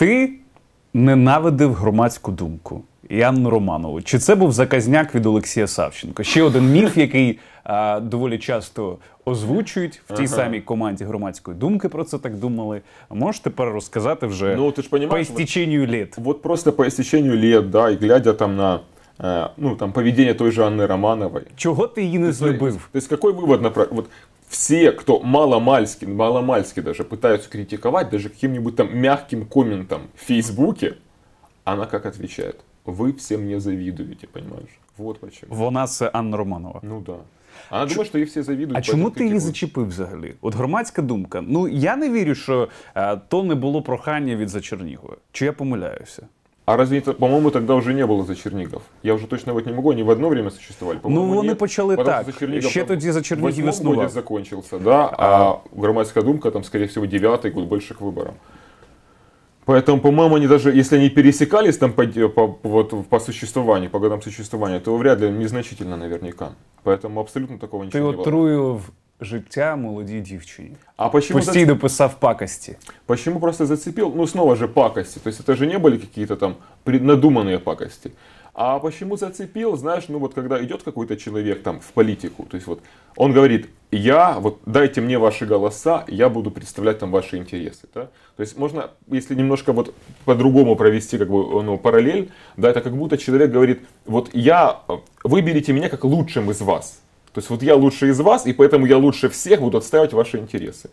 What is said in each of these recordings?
Ти ненавидив громадську думку і Анну Романову. Чи це був заказняк від Олексія Савченко? Ще один міф, який а, доволі часто озвучують в тій самій команді громадської думки. Про це так думали. Можеш тепер розказати вже Ну, ти ж по понімаєш, істеченню літ? Вот просто по истечению лет, да, и глядя там на, э, ну, там, поведение той же Анны Романовой. Чого ти її не злюбив? То есть какой вывод? напра- Вот все, кто маломальски, маломальски даже пытаются критиковать, даже каким-нибудь там мягким комментом в Фейсбуке, она как отвечает? Вы все мне завидуете, понимаешь? Вот почему. Вона це Анна Романова. Ну да. Она думает, что ей все завидуют. А поэтому чому ти її критикуют. зачепив взагалі? От громадська думка. Ну я не вірю, що е, то не було прохання від Зачернігова. Чи я помиляюся? А разве это, по-моему, тогда уже не было за Чернигов? Я уже точно вот не могу, они в одно время существовали. По-моему, Ну, вони нет, почали потому так. что Чернигов Ще там тоді за Чернігів в восьмом існував. годе закончился, да, а громадская думка там, скорее всего, девятый год больше к выборам. Поэтому, по-моему, они даже, если они пересекались там по, по, вот, по существованию, по годам существования, то вряд ли незначительно наверняка. Поэтому абсолютно такого Ти ничего не было. отруїв життя молодій дівчині. А почему, за- Постійно писав пакості. почему просто зацепил? Ну, снова же пакости. То есть это же не были какие-то там пред- надуманные пакости. А почему зацепил? Знаешь, ну вот когда идет какой-то человек там в политику, то есть вот он говорит, я, вот дайте мне ваши голоса, я буду представлять там ваши интересы. Да? То есть можно, если немножко вот по-другому провести как бы ну, параллель, да, это как будто человек говорит, вот я, э, выберите меня как лучшим из вас. То есть вот я лучший из вас, и поэтому я лучше всех буду отстаивать ваши интересы.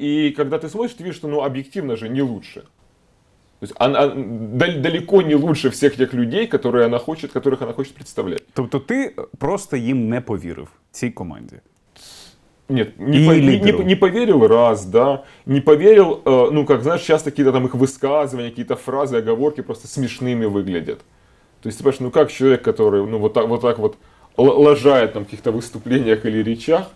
И когда ты смотришь, ты видишь, что ну, объективно же не лучше. То есть она дал- далеко не лучше всех тех людей, которые она хочет, которых она хочет представлять. Тобто ти просто їм не повірив цій команді. Нет, не, И по- не- не- лидеру. не поверил раз, да, не поверил, э, ну, как знаешь, часто какие-то там их высказывания, какие-то фразы, оговорки просто смешными выглядят. То есть, ты понимаешь, ну, как человек, который, ну, вот так вот, так вот л- лажает там в каких-то выступлениях или речах,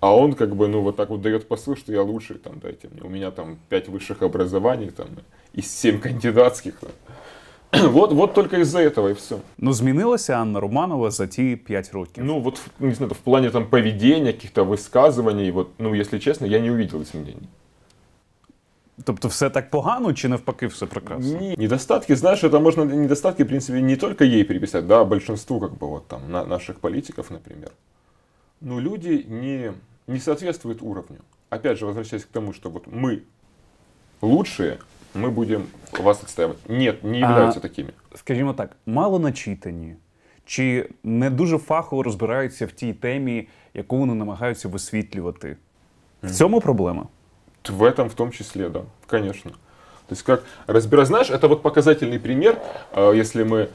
а он как бы, ну, вот так вот дает посыл, что я лучший, там, дайте мне, у меня там пять высших образований, там, и семь кандидатских, там. Вот, вот только из-за этого и все. Ну, змінилася Анна Романова за ті 5 років. Ну, вот, в- не знаю, в плане там поведения, каких-то высказываний, вот, ну, если честно, я не увидел изменений. Тобто, все так погано, чи навпаки, все прекрасно? Не- Недостатки, знаешь, это можно недостатки, в принципе, не только ей приписать, да, а большинству, как бы, вот там, на- наших политиков, например. Но люди не, не соответствуют уровню. Опять же, возвращаясь к тому, что вот мы лучшие, мы будем вас отстаивать. Нет, не являются А- такими. Скажімо так, мало начитані, чи не дуже фахово розбираються в тій темі, яку вони намагаються висвітлювати. В цьому проблема. В этом в том числе, да, конечно. То есть как разбирать, знаешь, это вот показательный пример, э, если мы